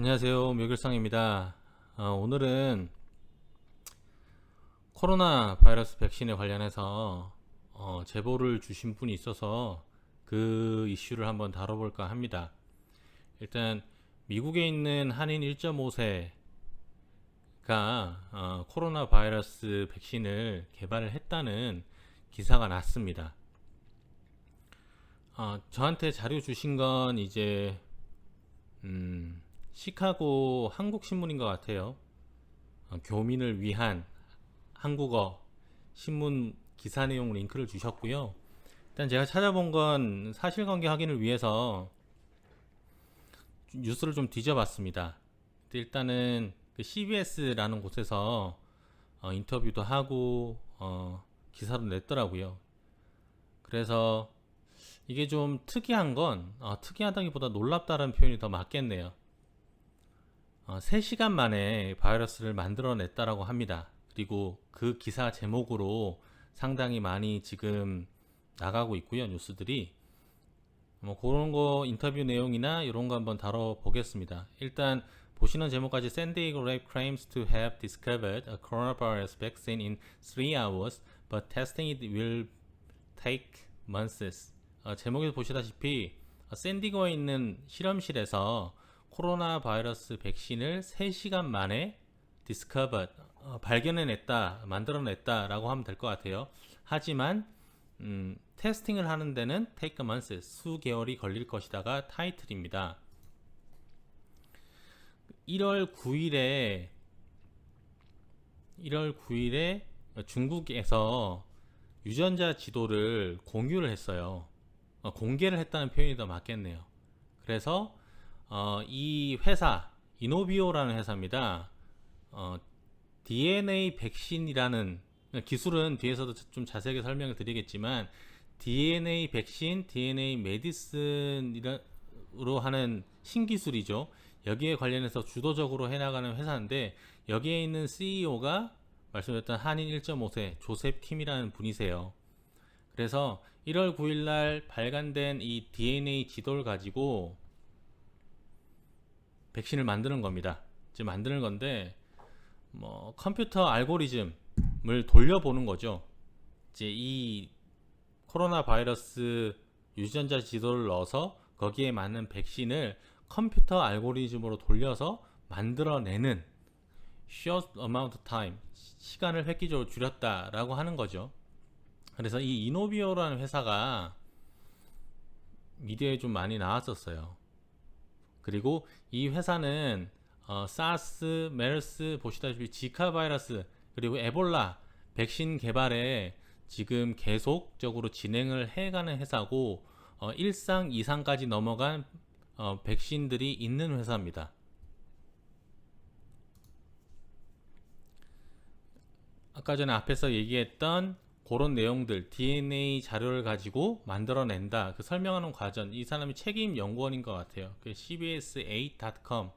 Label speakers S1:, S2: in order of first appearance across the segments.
S1: 안녕하세요. 묘길상입니다. 어, 오늘은 코로나 바이러스 백신에 관련해서 어, 제보를 주신 분이 있어서 그 이슈를 한번 다뤄볼까 합니다. 일단 미국에 있는 한인 1.5세가 어, 코로나 바이러스 백신을 개발을 했다는 기사가 났습니다. 어, 저한테 자료 주신 건 이제 음, 시카고 한국 신문인 것 같아요. 어, 교민을 위한 한국어 신문 기사 내용 링크를 주셨고요. 일단 제가 찾아본 건 사실관계 확인을 위해서 뉴스를 좀 뒤져봤습니다. 일단은 그 CBS라는 곳에서 어, 인터뷰도 하고 어, 기사도 냈더라고요. 그래서 이게 좀 특이한 건 어, 특이하다기보다 놀랍다는 표현이 더 맞겠네요. 어, 3시간 만에 바이러스를 만들어냈다라고 합니다. 그리고 그 기사 제목으로 상당히 많이 지금 나가고 있고요. 뉴스들이. 뭐 그런 거 인터뷰 내용이나 이런 거 한번 다뤄보겠습니다. 일단 보시는 제목까지 San Diego Lab claims to have discovered a coronavirus vaccine in 3 hours, but testing it will take months. 어, 제목에서 보시다시피 어, 샌디거에 있는 실험실에서 코로나 바이러스 백신을 3시간 만에 discovered 어, 발견해냈다, 만들어냈다라고 하면 될 것 같아요. 하지만 음, 테스팅을 하는 데는 take a month, 수개월이 걸릴 것이다가 타이틀입니다. 1월 9일에 1월 9일에 중국에서 유전자 지도를 공유를 했어요. 어, 공개를 했다는 표현이 더 맞겠네요. 그래서 어, 이 회사 이노비오라는 회사입니다. 어, DNA 백신이라는 기술은 뒤에서도 좀 자세하게 설명을 드리겠지만 DNA 백신, DNA 메디슨으로 하는 신기술이죠. 여기에 관련해서 주도적으로 해나가는 회사인데 여기에 있는 CEO가 말씀드렸던 한인 1.5세 조셉 킴이라는 분이세요. 그래서 1월 9일 날 발간된 이 DNA 지도를 가지고 백신을 만드는 겁니다. 지금 만드는 건데 뭐 컴퓨터 알고리즘을 돌려보는 거죠. 이제 이 코로나 바이러스 유전자 지도를 넣어서 거기에 맞는 백신을 컴퓨터 알고리즘으로 돌려서 만들어내는 short amount of time 시간을 획기적으로 줄였다라고 하는 거죠. 그래서 이 이노비오라는 회사가 미디어에 좀 많이 나왔었어요. 그리고 이 회사는 어, 사스, 메르스 보시다시피 지카 바이러스 그리고 에볼라 백신 개발에 지금 계속적으로 진행을 해가는 회사고 어, 1상, 2상까지 넘어간 어, 백신들이 있는 회사입니다. 아까 전에 앞에서 얘기했던 그런 내용들 DNA 자료를 가지고 만들어낸다. 그 설명하는 과정 이 사람이 책임 연구원인 것 같아요. 그 cbs8.com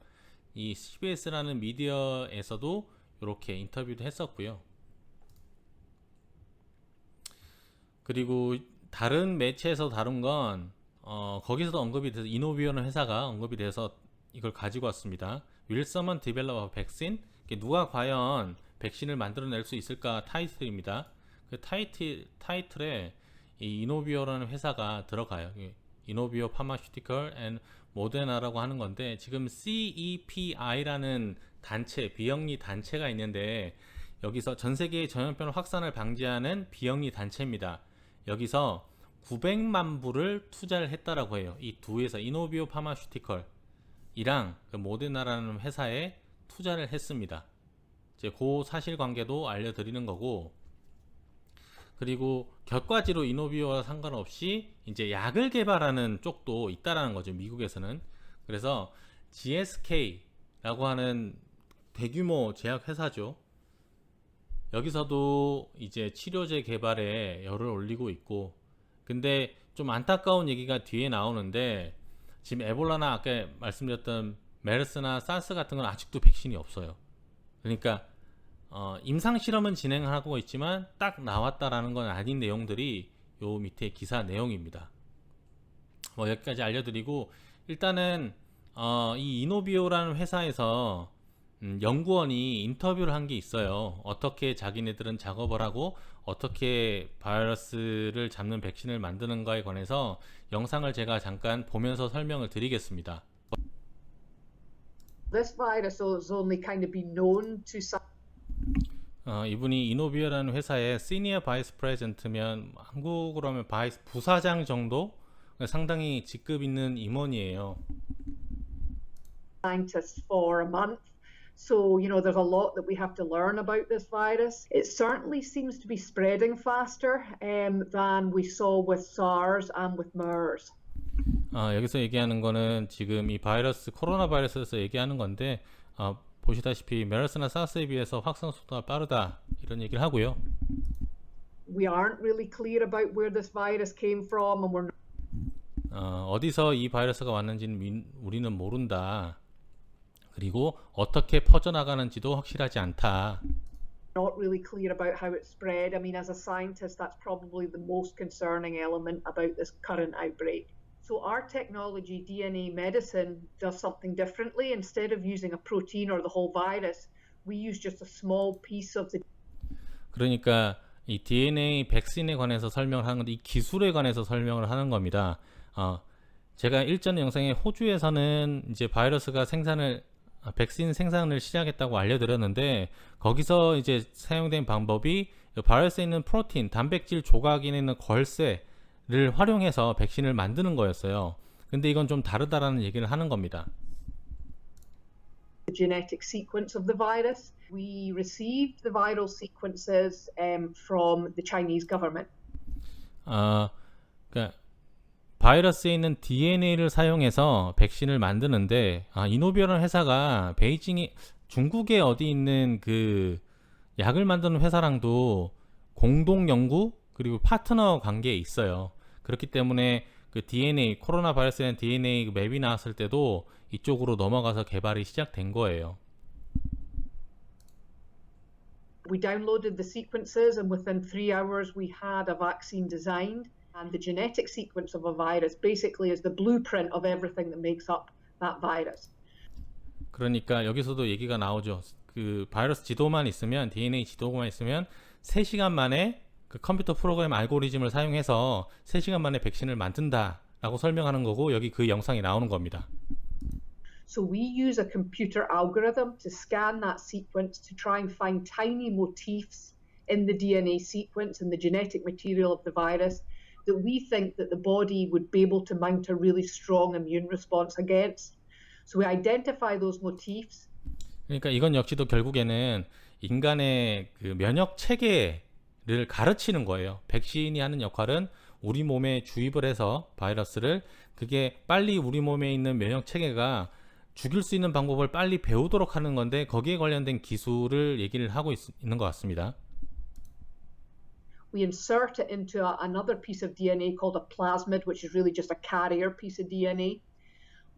S1: 이 cbs라는 미디어에서도 이렇게 인터뷰도 했었고요. 그리고 다른 매체에서 다룬 건 어, 거기서도 언급이 돼서 이노비오는 회사가 언급이 돼서 이걸 가지고 왔습니다. develop a vaccine? 누가 과연 백신을 만들어낼 수 있을까 타이틀입니다 그 타이틀 타이틀에 이 이노비오라는 회사가 들어가요. 이노비오 파마슈티컬 앤 모데나라고 하는 건데 지금 CEPI라는 단체 비영리 단체가 있는데 여기서 전 세계의 전염병 확산을 방지하는 비영리 단체입니다. 여기서 900만 불을 투자를 했다라고 해요. 이 두 회사 이노비오 파마슈티컬 이랑 그 모데나라는 회사에 투자를 했습니다. 이제 그 사실관계도 알려드리는 거고 그리고 격과지로 이노비오와 상관없이 이제 약을 개발하는 쪽도 있다라는 거죠. 미국에서는. 그래서 GSK라고 하는 대규모 제약 회사죠. 여기서도 이제 치료제 개발에 열을 올리고 있고 근데 좀 안타까운 얘기가 뒤에 나오는데 지금 에볼라나 아까 말씀드렸던 메르스나 사스 같은 건 아직도 백신이 없어요. 그러니까 어, 임상 실험은 진행하고 있지만 딱 나왔다라는 건 아닌 내용들이 요 밑에 기사 내용입니다. 뭐 여기까지 알려드리고 일단은 어, 이 이노비오라는 회사에서 음, 연구원이 인터뷰를 한 게 있어요. 어떻게 자기네들은 작업을 하고 어떻게 바이러스를 잡는 백신을 만드는가에 관해서 영상을 제가 잠깐 보면서 설명을 드리겠습니다.
S2: This virus has only kind of been known to some
S1: 어, 이분이 이노비어라는 회사의 시니어 바이스 프레젠트면 한국으로 하면 바이스 부사장 정도 상당히 직급 있는 임원이에요.
S2: scientists for a month. So, you know, there's a lot that we have to learn about this virus. It certainly seems to be spreading faster um, than we saw with SARS and with MERS.
S1: 아, 여기서 얘기하는 거는 지금 이 바이러스 코로나 바이러스에서 얘기하는 건데 어, 보시다시피 메르스나 사스에 비해서 확산 속도가 빠르다 이런 얘기를 하고요.
S2: We aren't really clear about where this virus came from, and we're
S1: 어, 어디서 이 바이러스가 왔는지는 민- 우리는 모른다. 그리고 어떻게 퍼져나가는지도 확실하지 않다.
S2: not really clear about how it spread. I mean, as a scientist, that's probably the most concerning element about this current outbreak. So, our technology, DNA medicine, does something differently. Instead of using a protein or the whole virus, we use just a small piece of the
S1: 그러니까 이 DNA 백신에 관해서 설명을 하는 건데 이 기술에 관해서 설명을 하는 겁니다. 어, 제가 일전 영상에 호주에서는 이제 바이러스가 생산을 아, 백신 생산을 시작했다고 알려드렸는데 거기서 이제 사용된 방법이 그 바이러스에 있는 프로틴, 단백질 조각에 있는 걸쇠 를 활용해서 백신을 만드는 거였어요. 근데 이건 좀 다르다라는 얘기를 하는 겁니다.
S2: genetic sequence of the virus. We received the viral sequences um, from the Chinese government.
S1: 아, 그러니까 바이러스에 있는 DNA를 사용해서 백신을 만드는데 아, 이노비어라는 회사가 베이징이 중국에 어디 있는 그 약을 만드는 회사랑도 공동 연구 그리고 파트너 관계에 있어요. 그렇기 때문에 그 DNA 코로나 바이러스에 대한 DNA 그 맵이 나왔을 때도 이쪽으로 넘어가서 개발이 시작된 거예요.
S2: We downloaded the sequences, and within three hours, we had a vaccine designed. And the genetic sequence of a virus basically is the blueprint of everything that makes up that virus.
S1: 그러니까 여기서도 얘기가 나오죠. 그 바이러스 지도만 있으면 DNA 지도만 있으면 3시간 만에 그 컴퓨터 프로그램 알고리즘을 사용해서 3시간 만에 백신을 만든다라고 설명하는 거고 여기 그 영상이 나오는 겁니다.
S2: So we use a computer algorithm to scan that sequence to try and find tiny motifs in the DNA sequence and the genetic material of the virus that we think that the body would be able to mount a really strong immune response against. So we identify those motifs
S1: 그러니까 이건 역시도 결국에는 인간의 그 면역 체계 를 가르치는 거예요. 백신이 하는 역할은 우리 몸에 주입을 해서 바이러스를 그게 빨리 우리 몸에 있는 면역 체계가 죽일 수 있는 방법을 빨리 배우도록 하는 건데 거기에 관련된 기술을 얘기를 하고 있, 있는 것 같습니다.
S2: we insert it into another piece of DNA called a plasmid, which is really just a carrier piece of DNA.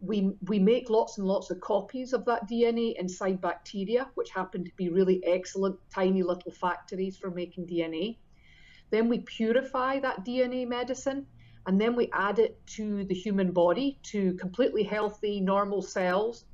S2: We, we make lots and lots of copies of that DNA inside bacteria, which happen to be really excellent, tiny little factories for making DNA. Then we purify that DNA medicine and then we add it to the human body to completely healthy, normal cells.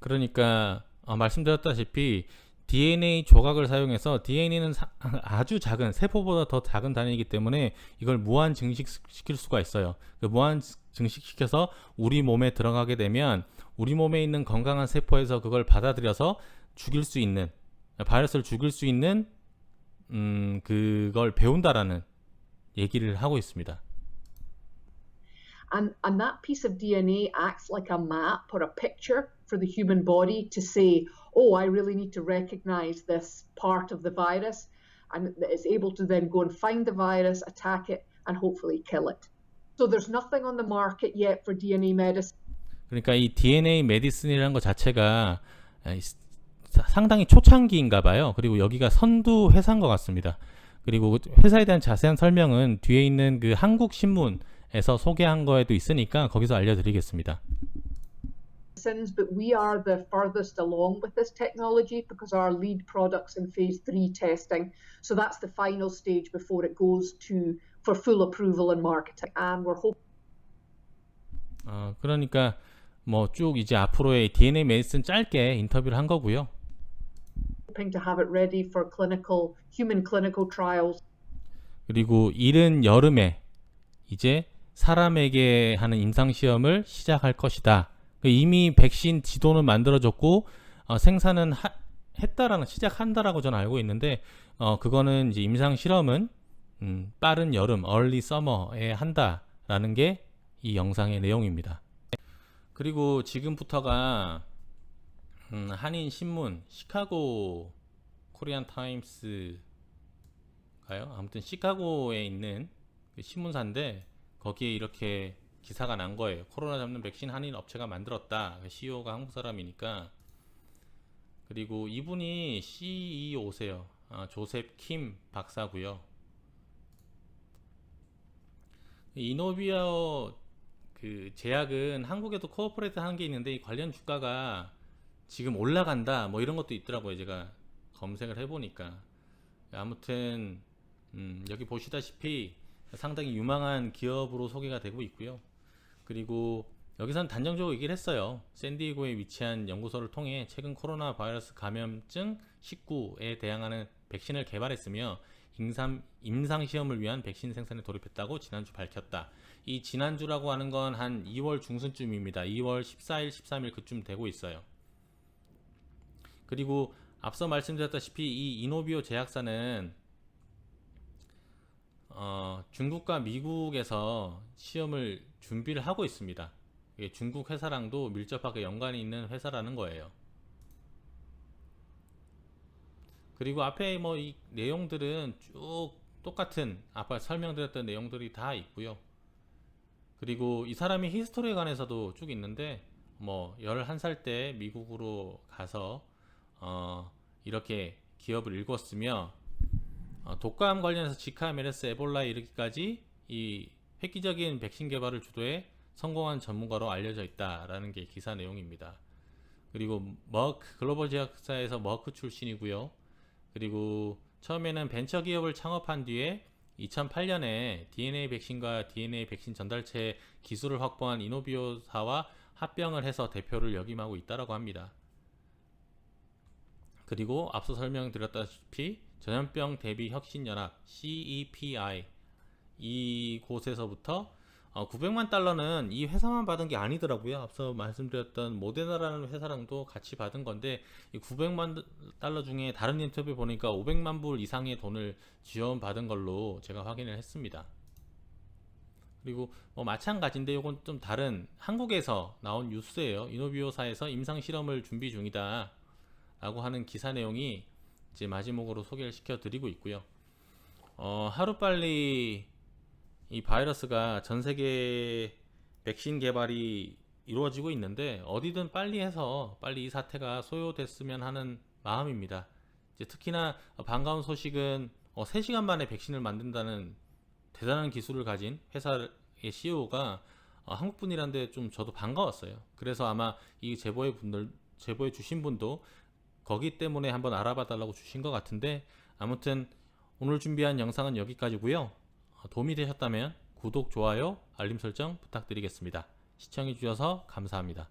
S1: 그러니까 어, 말씀드렸다시피 DNA 조각을 사용해서 DNA는 아주 작은 세포보다 더 작은 단위이기 때문에 이걸 무한 증식시킬 수가 있어요. 그 무한 증식시켜서 우리 몸에 들어가게 되면 우리 몸에 있는 건강한 세포에서 그걸 받아들여서 죽일 수 있는 바이러스를 죽일 수 있는 음 그걸 배운다라는 얘기를 하고 있습니다.
S2: And, and that piece of DNA acts like a map or a picture for the human body to say, oh, I really need to recognize this part of the virus. And it's able to then go and find the virus, attack it, and hopefully kill it. So there's nothing on the market yet for DNA medicine.
S1: 그러니까 이 DNA 메디슨이라는 것 자체가 상당히 초창기인가 봐요. 그리고 여기가 선두 회사인 것 같습니다. 그리고 회사에 대한 자세한 설명은 뒤에 있는 그 한국 신문에서 소개한 거에도 있으니까 거기서 알려드리겠습니다.
S2: but we are the furthest along with this technology because our lead products in phase three testing. So that's the final stage before it goes to for full approval and marketing. And we're hoping.
S1: 어, 그러니까 뭐 쭉 이제 앞으로의 DNA 메디슨 짧게 인터뷰를 한 거고요.
S2: hoping to have it ready for clinical human clinical trials
S1: 그리고 이른 여름에 이제 사람에게 하는 임상 시험을 시작할 것이다. 그 이미 백신 지도는 만들어졌고 어, 생산은 하- 했다라는 시작한다라고 저는 알고 있는데 어, 그거는 이제 임상 실험은 음, 빠른 여름, 얼리 서머에 한다라는 게 이 영상의 내용입니다. 그리고 지금부터가 음, 한인 신문 시카고 코리안 타임스 가요. 아무튼 시카고에 있는 그 신문사인데 거기에 이렇게 기사가 난 거예요. 코로나 잡는 백신 한인 업체가 만들었다. 그 CEO가 한국 사람이니까. 그리고 이분이 CEO세요. 아, 조셉 킴 박사고요. 이노비어 그 제약은 한국에도 코어포레이트 하는 게 있는데 이 관련 주가가 지금 올라간다 뭐 이런 것도 있더라고요. 제가 검색을 해보니까 아무튼 음, 여기 보시다시피 상당히 유망한 기업으로 소개가 되고 있고요. 그리고 여기선 단정적으로 얘기를 했어요. 샌디에고에 위치한 연구소를 통해 최근 코로나 바이러스 감염증 19에 대항하는 백신을 개발했으며 임상, 임상 시험을 위한 백신 생산에 돌입했다고 지난주 밝혔다. 이 지난주라고 하는 건 한 2월 중순쯤입니다. 2월 14일, 13일 그쯤 되고 있어요. 그리고 앞서 말씀드렸다시피 이 이노비오 제약사는 어, 중국과 미국에서 시험을 준비를 하고 있습니다. 중국 회사랑도 밀접하게 연관이 있는 회사라는 거예요. 그리고 앞에 뭐 이 내용들은 쭉 똑같은 아까 설명드렸던 내용들이 다 있고요. 그리고 이 사람이 히스토리에 관해서도 쭉 있는데 뭐 11살 때 미국으로 가서 어, 이렇게 기업을 일궜으며 어, 독감 관련해서 지카, 메르스, 에볼라에 이르기까지 이 획기적인 백신 개발을 주도해 성공한 전문가로 알려져 있다라는 게 기사 내용입니다. 그리고 머크 글로벌 제약사에서 머크 출신이고요. 그리고 처음에는 벤처 기업을 창업한 뒤에 2008년에 DNA 백신과 DNA 백신 전달체 기술을 확보한 이노비오사와 합병을 해서 대표를 역임하고 있다라고 합니다. 그리고 앞서 설명드렸다시피 전염병 대비 혁신 연합 CEPI 이곳에서부터 어, 900만 달러는 이 회사만 받은 게 아니더라고요. 앞서 말씀드렸던 모데나라는 회사랑도 같이 받은 건데 이 900만 달러 중에 다른 인터뷰 보니까 500만 불 이상의 돈을 지원받은 걸로 제가 확인을 했습니다. 그리고 뭐 마찬가지인데 이건 좀 다른 한국에서 나온 뉴스예요. 이노비오사에서 임상 실험을 준비 중이다. 라고 하는 기사 내용이 이제 마지막으로 소개를 시켜 드리고 있고요. 어, 하루빨리 이 바이러스가 전 세계 백신 개발이 이루어지고 있는데 어디든 빨리 해서 빨리 이 사태가 소요됐으면 하는 마음입니다. 특히나 반가운 소식은 어, 3시간 만에 백신을 만든다는 대단한 기술을 가진 회사의 CEO가 어, 한국 분이란데 좀 저도 반가웠어요. 그래서 아마 이 제보의 분들 제보해 주신 분도 거기 때문에 한번 알아봐 달라고 주신 것 같은데 아무튼 오늘 준비한 영상은 여기까지고요. 어, 도움이 되셨다면 구독, 좋아요, 알림 설정 부탁드리겠습니다. 시청해 주셔서 감사합니다.